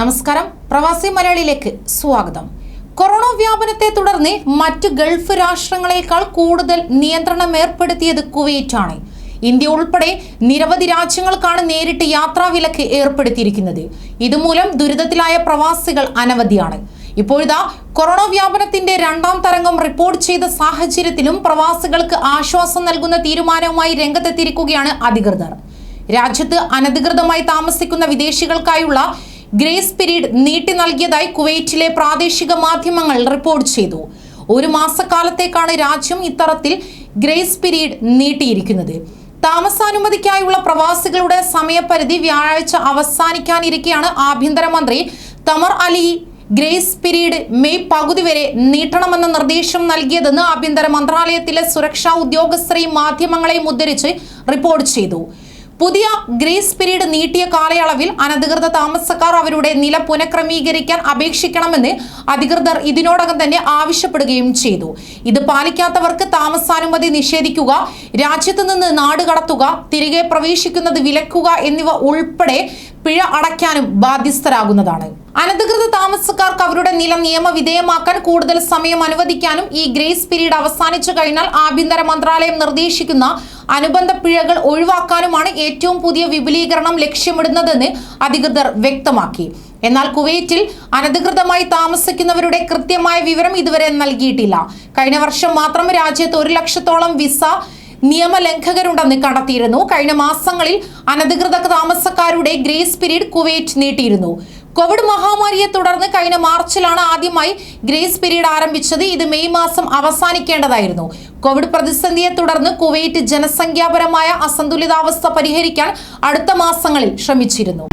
നമസ്കാരം. പ്രവാസി മലയാളിയിലേക്ക് സ്വാഗതം. കൊറോണ വ്യാപനത്തെ തുടർന്ന് മറ്റ് ഗൾഫ് രാഷ്ട്രങ്ങളെക്കാൾ കൂടുതൽ നിയന്ത്രണം ഏർപ്പെടുത്തിയത് കുവൈറ്റാണ്. ഇന്ത്യ ഉൾപ്പെടെ നിരവധി രാജ്യങ്ങൾക്കാണ് നേരിട്ട് യാത്രാ വിലക്ക് ഏർപ്പെടുത്തിയിരിക്കുന്നത്. ഇതുമൂലം ദുരിതത്തിലായ പ്രവാസികൾ അനവധിയാണ്. ഇപ്പോഴിതാ കൊറോണ വ്യാപനത്തിന്റെ രണ്ടാം തരംഗം റിപ്പോർട്ട് ചെയ്ത സാഹചര്യത്തിലും പ്രവാസികൾക്ക് ആശ്വാസം നൽകുന്ന തീരുമാനവുമായി രംഗത്തെത്തിയിരിക്കുകയാണ് അധികൃതർ. രാജ്യത്ത് അനധികൃതമായി താമസിക്കുന്ന വിദേശികൾക്കായുള്ള ഗ്രേസ് പിരീഡ് നീട്ടി നൽകിയതായി കുവൈറ്റിലെ പ്രാദേശിക മാധ്യമങ്ങൾ റിപ്പോർട്ട് ചെയ്തു. ഒരു മാസക്കാലത്തേക്കാണ് രാജ്യം ഇത്തരത്തിൽ ഗ്രേസ് പിരീഡ് നീട്ടിയിരിക്കുന്നത്. താമസാനുമതിക്കായുള്ള പ്രവാസികളുടെ സമയപരിധി വ്യാഴാഴ്ച അവസാനിക്കാനിരിക്കെയാണ് ആഭ്യന്തരമന്ത്രി Thamer Ali grace period May പകുതി വരെ നീട്ടണമെന്ന നിർദ്ദേശം നൽകിയതെന്ന് ആഭ്യന്തര മന്ത്രാലയത്തിലെ സുരക്ഷാ ഉദ്യോഗസ്ഥരെയും മാധ്യമങ്ങളെയും ഉദ്ധരിച്ച് റിപ്പോർട്ട് ചെയ്തു. പുതിയ ഗ്രേസ് പീരീഡ് നീട്ടിയ കാലയളവിൽ അനധികൃത താമസക്കാർ അവരുടെ നില പുനഃക്രമീകരിക്കാൻ അപേക്ഷിക്കണമെന്ന് അധികൃതർ ഇതിനോടകം തന്നെ ആവശ്യപ്പെടുകയും ചെയ്തു. ഇത് പാലിക്കാത്തവർക്ക് താമസാനുമതി നിഷേധിക്കുക രാജ്യത്ത് നിന്ന് നാട് കടത്തുക തിരികെ പ്രവേശിക്കുന്നത് വിലക്കുക എന്നിവ ഉൾപ്പെടെ പിഴ അടയ്ക്കാനും ബാധ്യസ്ഥരാകുന്നതാണ്. അനധികൃത താമസക്കാർക്ക് അവരുടെ നില നിയമവിധേയമാക്കാൻ കൂടുതൽ സമയം അനുവദിക്കാനും ഈ ഗ്രേസ് പീരീഡ് അവസാനിച്ചു കഴിഞ്ഞാൽ ആഭ്യന്തര മന്ത്രാലയം നിർദ്ദേശിക്കുന്ന അനുബന്ധ പിഴകൾ ഒഴിവാക്കാനുമാണ് ഏറ്റവും പുതിയ വിപുലീകരണം ലക്ഷ്യമിടുന്നതെന്ന് അധികൃതർ വ്യക്തമാക്കി. എന്നാൽ കുവൈറ്റിൽ അനധികൃതമായി താമസിക്കുന്നവരുടെ കൃത്യമായ വിവരം ഇതുവരെ നൽകിയിട്ടില്ല. കഴിഞ്ഞ വർഷം മാത്രം രാജ്യത്ത് ഒരു ലക്ഷത്തോളം വിസ നിയമലംഘകരുണ്ടെന്ന് കണ്ടെത്തിയിരുന്നു. കഴിഞ്ഞ മാസങ്ങളിൽ അനധികൃത താമസക്കാരുടെ ഗ്രേസ് പീരീഡ് കുവൈറ്റ് നീട്ടിയിരുന്നു. കോവിഡ് മഹാമാരിയെ തുടർന്ന് കഴിഞ്ഞ മാർച്ചിലാണ് ആദ്യമായി ഗ്രേസ് പീരീഡ് ആരംഭിച്ചത്. ഇത് മെയ് മാസം അവസാനിക്കേണ്ടതായിരുന്നു. കോവിഡ് പ്രതിസന്ധിയെ തുടർന്ന് കുവൈറ്റ് ജനസംഖ്യാപരമായ അസന്തുലിതാവസ്ഥ പരിഹരിക്കാൻ അടുത്ത മാസങ്ങളിൽ ശ്രമിച്ചിരുന്നു.